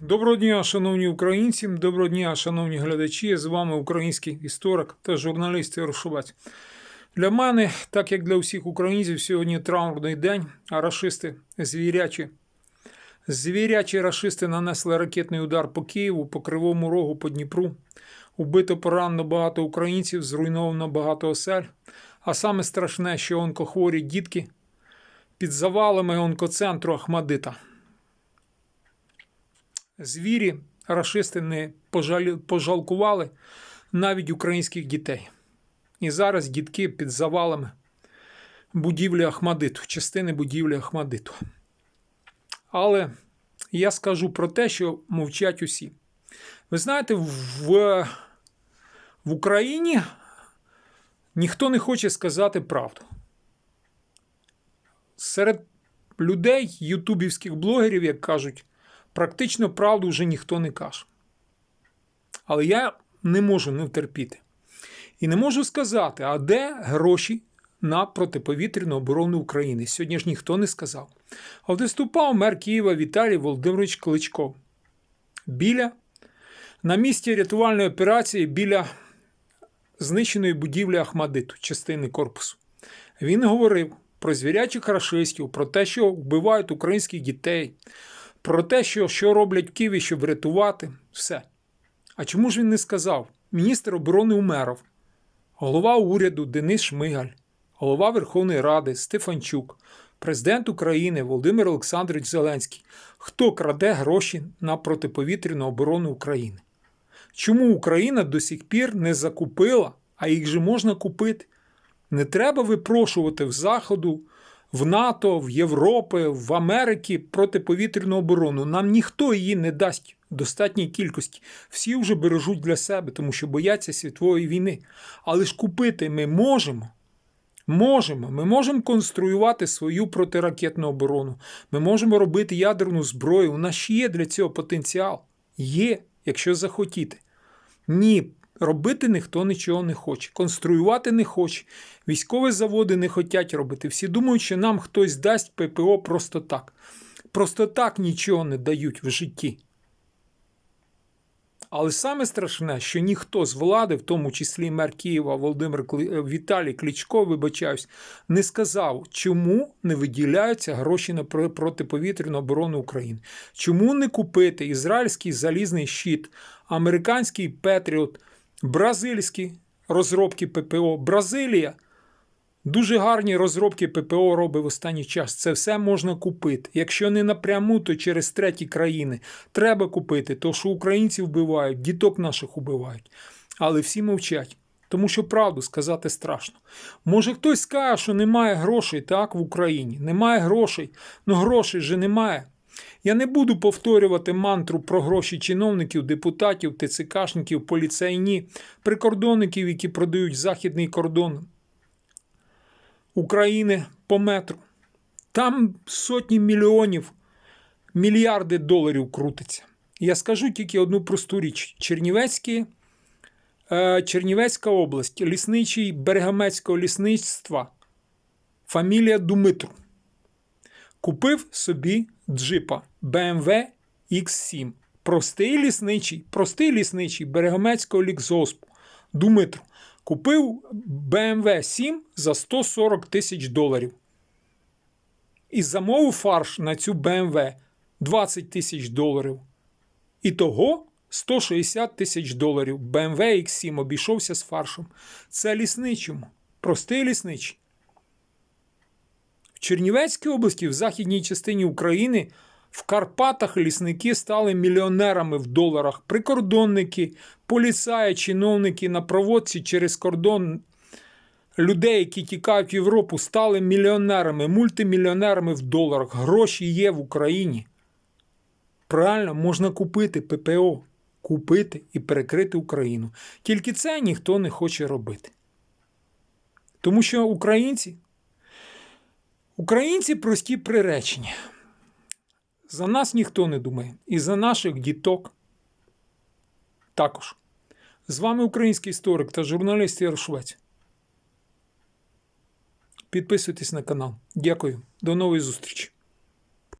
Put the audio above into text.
Доброго дня, шановні українці, доброго дня, шановні глядачі. З вами український історик та журналіст Ярошовець. Для мене, так як для усіх українців, сьогодні траурний день, а рашисти звірячі. Звірячі рашисти нанесли ракетний удар по Києву, по Кривому Рогу, по Дніпру. Убито поранено багато українців, зруйновано багато осель. А саме страшне, що онкохворі дітки під завалами онкоцентру Ахмадита. Звірі, рашисти не пожалкували навіть українських дітей. І зараз дітки під завалами будівлі Ахмадиту, частини будівлі Ахмадиту. Але я скажу про те, що мовчать усі. Ви знаєте, в, в Україні ніхто не хоче сказати правду. Серед людей, ютубівських блогерів, як кажуть, практично правду вже ніхто не каже. Але я не можу не втерпіти. І не можу сказати, а де гроші на протиповітряну оборону України? Сьогодні ж ніхто не сказав. А виступав мер Києва Віталій Володимирович Кличко. Біля, на місці рятувальної операції біля знищеної будівлі Ахмадиту, частини корпусу. Він говорив про звірячих рашистів, про те, що вбивають українських дітей, про те, що, що роблять в Києві, щоб врятувати все. А чому ж він не сказав? Міністр оборони Умеров, голова уряду Денис Шмигаль, голова Верховної Ради Стефанчук, президент України Володимир Олександрович Зеленський. Хто краде гроші на протиповітряну оборону України? Чому Україна до сих пір не закупила, а їх же можна купити? Не треба випрошувати в Заходу, в НАТО, в Європи, в Америці протиповітряну оборону. Нам ніхто її не дасть в достатній кількості. Всі вже бережуть для себе, тому що бояться світової війни. Але ж купити ми можемо. Можемо. Ми можемо конструювати свою протиракетну оборону. Ми можемо робити ядерну зброю. У нас є для цього потенціал. Є, якщо захотіти. Ні, робити ніхто нічого не хоче. Конструювати не хоче. Військові заводи не хочуть робити. Всі думають, що нам хтось дасть ППО просто так. Просто так нічого не дають в житті. Але саме страшне, що ніхто з влади, в тому числі мер Києва Володимир е, Віталій Кличко, вибачаюсь, не сказав, чому не виділяються гроші на протиповітряну оборону України. Чому не купити ізраїльський залізний щит, американський Петріот, бразильські розробки ППО, Бразилія. Дуже гарні розробки ППО робить в останній час. Це все можна купити. Якщо не напряму, то через треті країни. Треба купити, то що українців вбивають, діток наших убивають. Але всі мовчать. Тому що правду сказати страшно. Може хтось скаже, що немає грошей так в Україні. Немає грошей. Ну грошей же немає. Я не буду повторювати мантру про гроші чиновників, депутатів, ТЦКшників, поліцейні, прикордонників, які продають західний кордон України по метру. Там сотні мільйонів, мільярди доларів крутиться. Я скажу тільки одну просту річ: Чернівецькі, е, Чернівецька область, лісничий Берегамецького лісництва, фамілія Думитру. Купив собі джипа BMW X7. Простий лісничий, простий лісничий Берегамецького лікзоспу Думитру. Купив BMW 7 за 140 тисяч доларів. І замовив фарш на цю BMW 20 тисяч доларів. І того 160 тисяч доларів. BMW X7 обійшовся з фаршем. Це лісничому. Простий лісничий. Чернівецькій області, в західній частині України, в Карпатах лісники стали мільйонерами в доларах. Прикордонники, поліцаї, чиновники на проводці через кордон людей, які тікають в Європу, стали мільйонерами, мультимільйонерами в доларах. Гроші є в Україні. Правильно, можна купити ППО, купити і перекрити Україну. Тільки це ніхто не хоче робити. Тому що українці Українці прості приречення. За нас ніхто не думає. І за наших діток також. З вами український історик та журналіст Ярошвець. Підписуйтесь на канал. Дякую. До нової зустрічі.